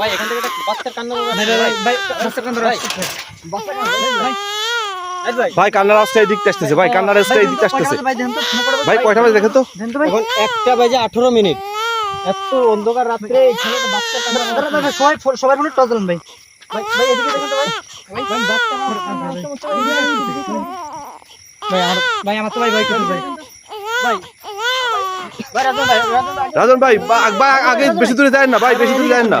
ভাই এখান থেকে একটা বাচ্চার কান্না ভাই ভাই ভাই বাচ্চা কান্দা ভাই। ভাই ভাই। ভাই কান্নার রাস্তা এদিকে আসতেছে। ভাই কান্নার রাস্তা এদিকে আসতেছে। ভাই দেন তো ভাই কয়টা বাজে দেখেন তো? এখন একটা বাজে আঠারো মিনিট। এত অন্ধকার রাত্রে বাচ্চার কান্না সবাই সবাই ফোনে টস ভাই। ভাই ভাই এদিকে দেখেন তো ভাই। ভাই ভাই বাচ্চা ভাই। ভাই আমার তো ভাই ভাই। ভাই। ভাই ভাই রাজন ভাই। রাজন ভাই আগে বেশি দূরে যায় না ভাই বেশি দূরে যায় না।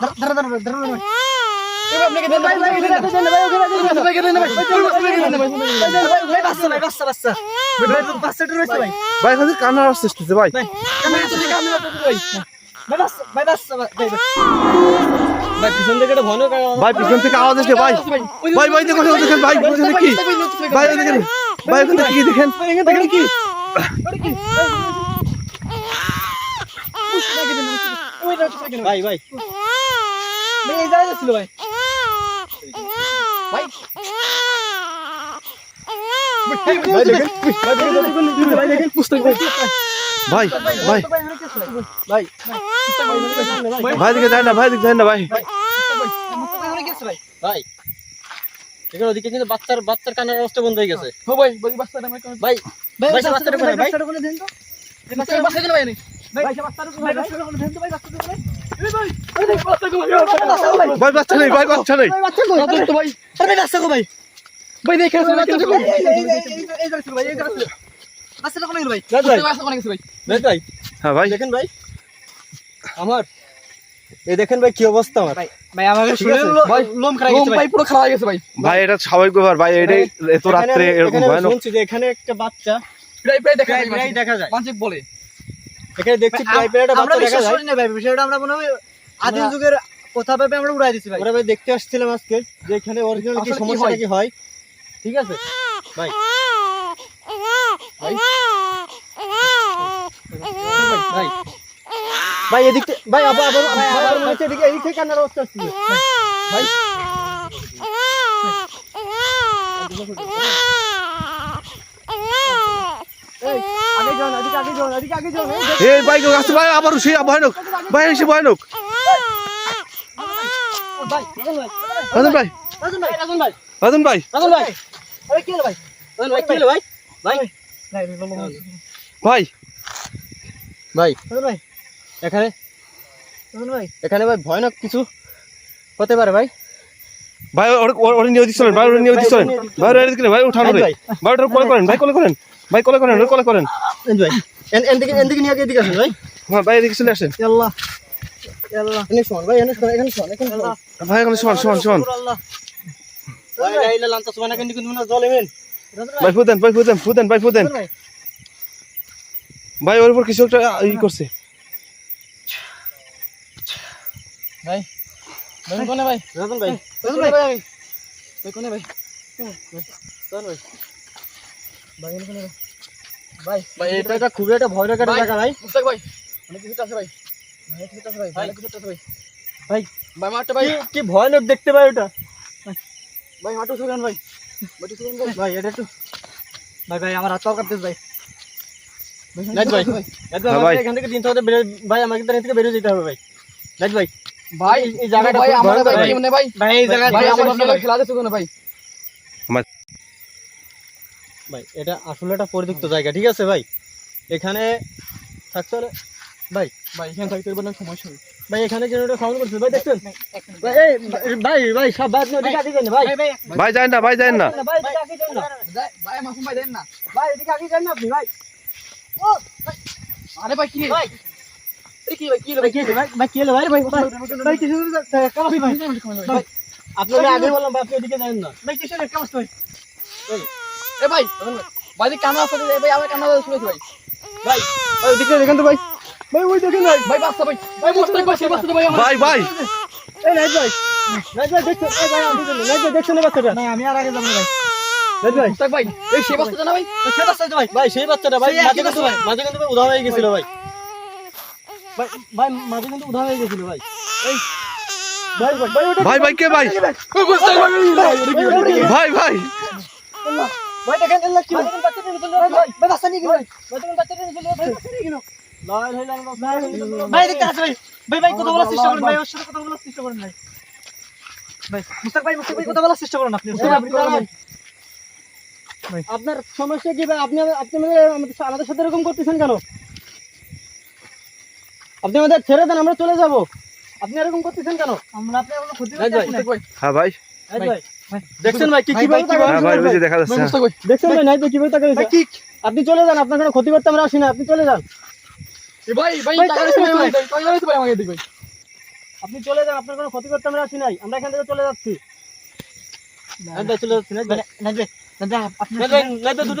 বাচ্চাটা কোথায় এই ভাই এই দেখ বাচ্চা কোথায় বাচ্চা ভাই ভাই বাচ্চা নেই ভাই ভাই। ভাই। আরে বাচ্চা কোথায় ভাই দেখে আসুন বাচ্চা কোথায় এই এই এই এই জায়গা ভাই এই ছিল বাচ্চাটা ভাই ভাই বাচ্চা গেছে ভাই ভাই হ্যাঁ ভাই দেখেন ভাই আমার এই দেখেন ভাই কি অবস্থা আমার ভাই ভাই আমাকে ঠিক আছে? ভাই, লোম খারাপ গেছে ভাই পুরো খারাপ গেছে ভাই ভাই এটা স্বাভাবিক ব্যাপার ভাই এটা এত এখানে এরকম ভয়ানক শুনছি যে এখানে একটা বাচ্চা প্রায় প্রায় দেখা যায় প্রায় দেখা যায় মানসিক বলে এখানে দেখছি একটা আমরা বিশ্বাস করি না ভাই বিষয়টা আমরা মনে হয় আদিম যুগের কথা ভেবে আমরা উড়াই দিছি ভাই। ওরা ভাই দেখতে আসছিলাম আজকে যে এখানে অরিজিনাল কি সমস্যাটা হয়? কি হয়? ঠিক আছে? ভাই। ভাই। ভাই। ভাই এদিক থেকে ভাই আবার আবার ভাই আবার হচ্ছে এদিকে এদিক থেকে কান্নার অবস্থা আসছে ভাই এই, আগে যান এদিকে আগে যান এদিকে আগে যান এই দেখ- এই ভাই আসছে ভাই আবার সে ভয়ানক ভাই এসে ভয়ানক ভাই রাজন ভাই। রাজন ভাই। রাজন ভাই রাজন ভাই। রাজন ভাই। রাজন ভাই। আরে কি হলো ভাই? রাজন ভাই কি হলো ভাই? ভাই। নাই রে বলো ভাই। ভাই। বলো ভাই। এখানে? ভাই। এখানে ভাই ভয়ানক কিছু হতে পারে ভাই। ভাই ওরে নিয়ে দিচ্ছিলেন ভাই ওরে নিয়ে দিচ্ছিলেন ভাই ওরে ভাই উঠানো ভাই। ভাই। ওটা কোলে করেন ভাই কোলে করেন। ভাই কলে করেন কলে কোলে করেন। ভাই এন এন দিকে এন দিকে নিয়ে আগে এদিকে আসুন ভাই। হ্যাঁ ভাই এদিকে চলে আসেন। আল্লাহ আল্লাহ এনে শোন ভাই শোন এখানে শোন এখানে শোন। ভাই এখানে শোন শোন শোন। আল্লাহ। ভাই রাইলা লান্তা সুবানা কেন কিন্তু না জল এমেন ভাই। ফুদেন ভাই ফুদেন ফুদেন ভাই ফুদেন। ভাই। ভাই ওর উপর কিছু একটা ই করছে। ভাই ভাই কোনে ভাই? রাজন ভাই। রাজন ভাই। ভাই। ভাই কোনে ভাই? চল ভাই। ভাই ভাই ভাই ভাই এটা একটা খুবই একটা ভয় লাগার জায়গা ভাই। মুস্তাক ভাই অনেক কিছু আছে ভাই। অনেক কিছু আছে ভাই ভাই। অনেক কিছু আছে ভাই। ভাই ভাই মারতে ভাই। কি- কি ভয়ানক দেখতে ভাই ওটা। ভাই হাঁটু সুগান ভাই। হাঁটু ভাই। ভাই এটা একটু ভাই ভাই আমার হাত পাও কাটতেছ ভাই। ভাই হ্যাঁ। এখান থেকে থেকে বেরো ভাই আমাকে এখান থেকে বেরিয়ে যেতে হবে ভাই। ভাই। ভাই এই- জায়গাটা ভাই আমার ভাই ভাই। কেমনে ভাই? ভাই এই জায়গা ভাই আমার ভাই খেলা দিছো কোনে ভাই। ভাই এটা আসলে একটা পরিত্যক্ত জায়গা ঠিক আছে ভাই? এখানে থাকতে হলে ভাই ভাই এখানে থাকতে পারলে সমস্যা হবে ভাই এখানে যেন একটা সাউন্ড করছে ভাই দেখছেন? ভাই ভাই ভাই সব বাদ না, ভাই। ভাই ভাই ভাই যায় না ভাই যায় না। ভাই এদিকে আগে যান না। ভাই মাসুম ভাই দেন না। ভাই এদিকে আগে যান না আপনি ভাই। কি ভাই। আরে ভাই কি রে ভাই কি কি আপনি আগে বললাম আপনি এদিকে যান না। ভাই এ ভাই ভাই কানা আছে ভাই আমার কানা শুনেছি ভাই। ভাই ভাই এদিকে দেখেন তো ভাই। ভাই ওই দেখেন ভাই ভাই বাচ্চা ভাই ভাই মুস্তাক ভাই সেই বাচ্চা ভাই ভাই ভাই। এই নাইট ভাই। নাইট ভাই দেখছ এই ভাই আমি দেখছ নাইট ভাই দেখছ না বাচ্চাটা? না আমি আর আগে যাব না ভাই। ভাই। ভাই এই সে বাচ্চাটা না ভাই? সে বাচ্চাটা ভাই। ভাই সেই বাচ্চাটা ভাই সেই মাঝে কিন্তু বাচ্চা। মাঝে কিন্তু উধা হয়ে গেছিল ভাই। ভাই ভাই মাঝে কিন্তু উধা হয়ে গেছিল ভাই। এই ভাই ভাই ভাই ভাই ভাই কে ভাই? ভাই ভাই। ভাই ভাই দেখেন আল্লাহ কি বাচ্চাটা নিয়ে চলে ভাই ভাই বাচ্চা নিয়ে গেল ভাই ভাই দেখেন বাচ্চাটা নিয়ে চলে যাচ্ছে লা ইলাহা ইল্লাল্লাহ লা ইলাহা ইল্লাল্লাহ ভাই দেখতে আছে ভাই ভাই ভাই কথা বলার চেষ্টা করেন ভাই ওর সাথে কথা বলার চেষ্টা করেন ভাই ভাই মুস্তাক ভাই মুস্তাক ভাই কথা বলার চেষ্টা করেন আপনি আপনি দাঁড়ান। আপনার সমস্যা কি ভাই আপনি আপনি আমাদের সাথে এরকম করতেছেন কেন আপনি আমাদের ছেড়ে দেন আমরা চলে যাব আপনি এরকম করতেছেন কেন আমরা আপনার ক্ষতি ভাই, করতে আসি না ভাই, হ্যাঁ ভাই ভাই দেখছেন ভাই কি ভাই, কীভাবে হ্যাঁ দেখা যাচ্ছে দেখছেন ভাই কীভাবে ভাই কি আপনি চলে যান আপনার কোনো ক্ষতি করতে আমরা আসি না আপনি চলে যান ভাই ভাই ভাই, আমাকে আপনি চলে যান আপনার কোনো ক্ষতি করতে আমরা আসি নাই আমরা এখান থেকে চলে যাচ্ছি ভাই চলে যাচ্ছি নাইট ভাই দুটো